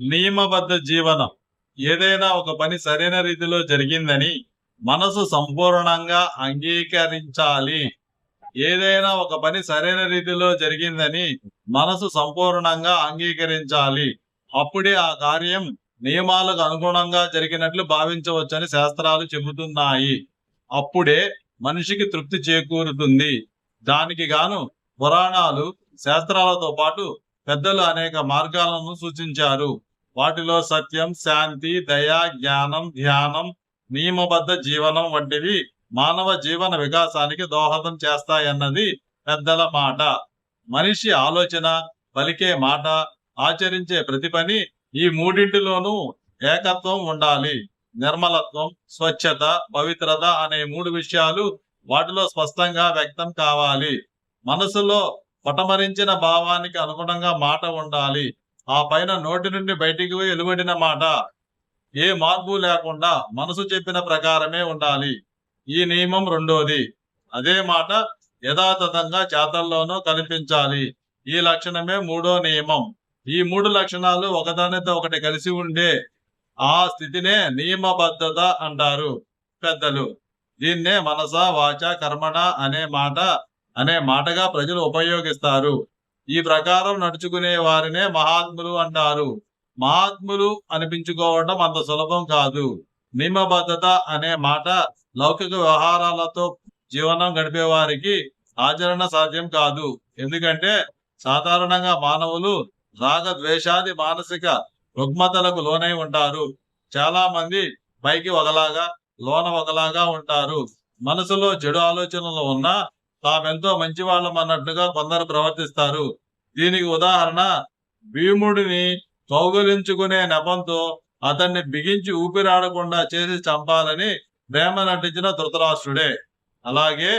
నియమబద్ధ జీవనం. ఏదైనా ఒక పని సరైన రీతిలో జరిగిందని మనసు సంపూర్ణంగా అంగీకరించాలి. ఏదైనా ఒక పని సరైన రీతిలో జరిగిందని మనసు సంపూర్ణంగా అంగీకరించాలి. అప్పుడే ఆ కార్యం నియమాలకు అనుగుణంగా జరిగినట్లు భావించవచ్చని శాస్త్రాలు చెబుతున్నాయి. అప్పుడే మనిషికి తృప్తి చేకూరుతుంది. దానికి గాను పురాణాలు శాస్త్రాలతో పాటు పెద్దలు అనేక మార్గాలను సూచించారు. వాటిలో సత్యం శాంతి దయ జ్ఞానం ధ్యానం నియమబద్ధ జీవనం వంటివి మానవ జీవన వికాసానికి దోహదం చేస్తాయన్నది పెద్దల మాట. మనిషి ఆలోచన పలికే మాట ఆచరించే ప్రతి పని ఈ మూడింటిలోనూ ఏకత్వం ఉండాలి. నిర్మలత్వం స్వచ్ఛత పవిత్రత అనే మూడు విషయాలు వాటిలో స్పష్టంగా వ్యక్తం కావాలి. మనసులో పటమరించిన భావానికి అనుగుణంగా మాట ఉండాలి. ఆ పైన నోటి నుండి బయటికి వెలువడిన మాట. ఏ మార్పు లేకుండా మనసు చెప్పిన ప్రకారమే ఉండాలి. ఈ నియమం రెండోది. అదే మాట యథాతథంగా చేతల్లోనూ కనిపించాలి. ఈ లక్షణమే మూడో నియమం. ఈ మూడు లక్షణాలు ఒకదానితో ఒకటి కలిసి ఉండే ఆ స్థితినే నియమబద్ధత అంటారు పెద్దలు. దీన్నే మనస వాచ కర్మణ అనే మాట అనే మాటగా ప్రజలు ఉపయోగిస్తారు. ఈ ప్రకారం నడుచుకునే వారినే మహాత్ములు అంటారు. మహాత్ములు అనిపించుకోవడం అంత సులభం కాదు. నియమబద్ధత అనే మాట లౌకిక వ్యవహారాలతో జీవనం గడిపే వారికి ఆచరణ సాధ్యం కాదు. ఎందుకంటే సాధారణంగా మానవులు రాగ ద్వేషాది మానసిక రుగ్మతలకు లోనై ఉంటారు. చాలా మంది పైకి ఒకలాగా లోన ఒకలాగా ఉంటారు. మనసులో చెడు ఆలోచనలు ఉన్నా తామెంతో మంచి వాళ్ళం అన్నట్టుగా కొందరు ప్రవర్తిస్తారు. దీనికి ఉదాహరణ భీముడిని కౌగులించుకునే నెపంతో అతన్ని బిగించి ఊపిరాడకుండా చేసి చంపాలని ప్రేమ నటించిన ధృతరాష్ట్రుడే. అలాగే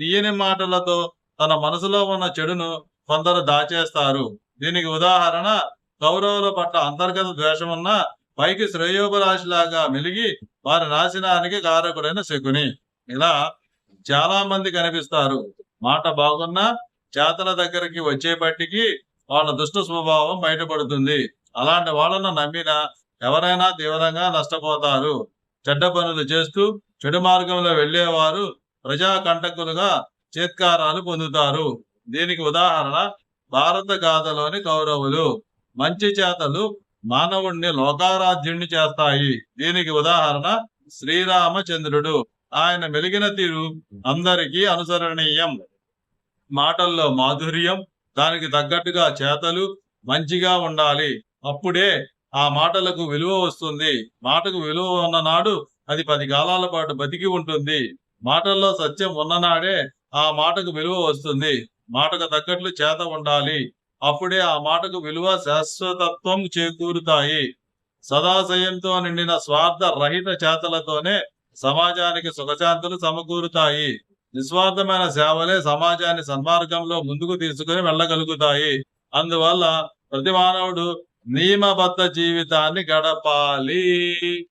తీయని మాటలతో తన మనసులో ఉన్న చెడును కొందరు దాచేస్తారు. దీనికి ఉదాహరణ కౌరవుల పట్ల అంతర్గత ద్వేషమున్న పైకి శ్రేయోపరాశిలాగా మెలిగి వారి నాశనానికి కారకుడైన శకుని. ఇలా చాలా మంది కనిపిస్తారు. మాట బాగున్నా చేతల దగ్గరికి వచ్చేపటికి వాళ్ళ దుష్ట స్వభావం బయటపడుతుంది. అలాంటి వాళ్ళను నమ్మిన ఎవరైనా తీవ్రంగా నష్టపోతారు. చెడ్డ పనులు చేస్తూ చెడు మార్గంలో వెళ్ళేవారు ప్రజా కంటకులుగా చేత్కారాలు పొందుతారు. దీనికి ఉదాహరణ భారత గాథలోని కౌరవులు. మంచి చేతలు మానవుణ్ణి లోకారాధ్యుణ్ణి చేస్తాయి. దీనికి ఉదాహరణ శ్రీరామచంద్రుడు. ఆయన మెలిగిన తీరు అందరికీ అనుసరణీయం. మాటల్లో మాధుర్యం దానికి తగ్గట్టుగా చేతలు మంచిగా ఉండాలి. అప్పుడే ఆ మాటలకు విలువ వస్తుంది. మాటకు విలువ ఉన్న నాడు అది పది కాలాల పాటు బతికి ఉంటుంది. మాటల్లో సత్యం ఉన్ననాడే ఆ మాటకు విలువ వస్తుంది. మాటకు తగ్గట్లు చేత ఉండాలి. అప్పుడే ఆ మాటకు విలువ శాశ్వతత్వం చేకూరుతాయి. సదాశయంతో నిండిన స్వార్థ రహిత చేతలతోనే సమాజానికి సుఖశాంతులు సమకూరుతాయి. నిస్వార్థమైన సేవలే సమాజాన్ని సన్మార్గంలో ముందుకు తీసుకుని వెళ్ళగలుగుతాయి. అందువల్ల ప్రతి మానవుడు నియమబద్ధ జీవితాన్ని గడపాలి.